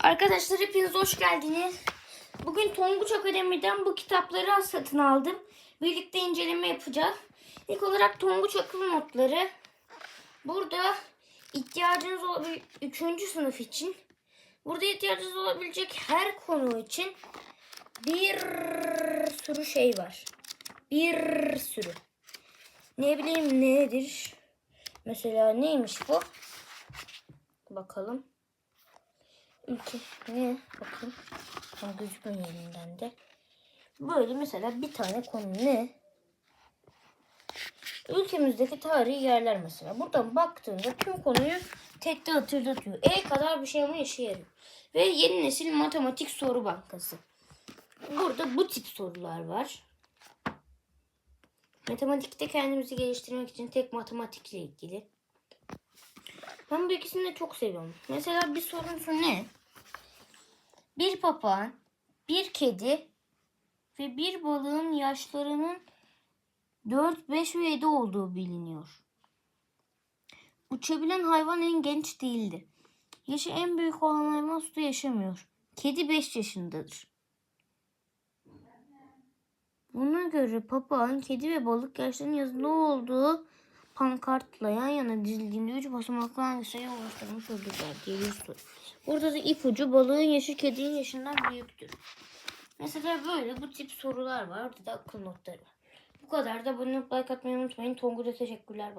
Arkadaşlar hepiniz hoş geldiniz. Bugün Tonguç Akademi'den bu kitapları satın aldım. Birlikte inceleme yapacağız. İlk olarak Tonguç akıl notları. Burada ihtiyacınız olabilecek 3. sınıf için. Burada ihtiyacınız olabilecek her konu için bir sürü şey var. Bir sürü. Ne bileyim nedir? Mesela neymiş bu? Bakalım. Ülke ne? Bakın. Tam gözükmüyor elimden de. Böyle mesela bir tane konu ne? Ülkemizdeki tarihi yerler mesela. Buradan baktığında tüm konuyu tekte hatırlatıyor. E kadar bir şey ama işe yarıyor. Ve yeni nesil matematik soru bankası. Burada bu tip sorular var. Matematikte kendimizi geliştirmek için tek matematikle ilgili. Ben bu ikisini de çok seviyorum. Mesela bir sorusu ne? Bir papağan, bir kedi ve bir balığın yaşlarının 4, 5 ve 7 olduğu biliniyor. Uçabilen hayvan en genç değildi. Yaşı en büyük olan hayvan suda yaşamıyor. Kedi 5 yaşındadır. Buna göre papağan, kedi ve balık yaşlarının yazılı olduğu pankartla yan yana dizildiğinde üç basamaklı hangi sayı oluşturmuş olurlar diye bir soru. Burada da ipucu balığın yaşı kedinin yaşından büyüktür. Mesela böyle bu tip sorular var. Orada da akıl notları. Bu kadar da olup like atmayı unutmayın. Tonguç'a teşekkürler.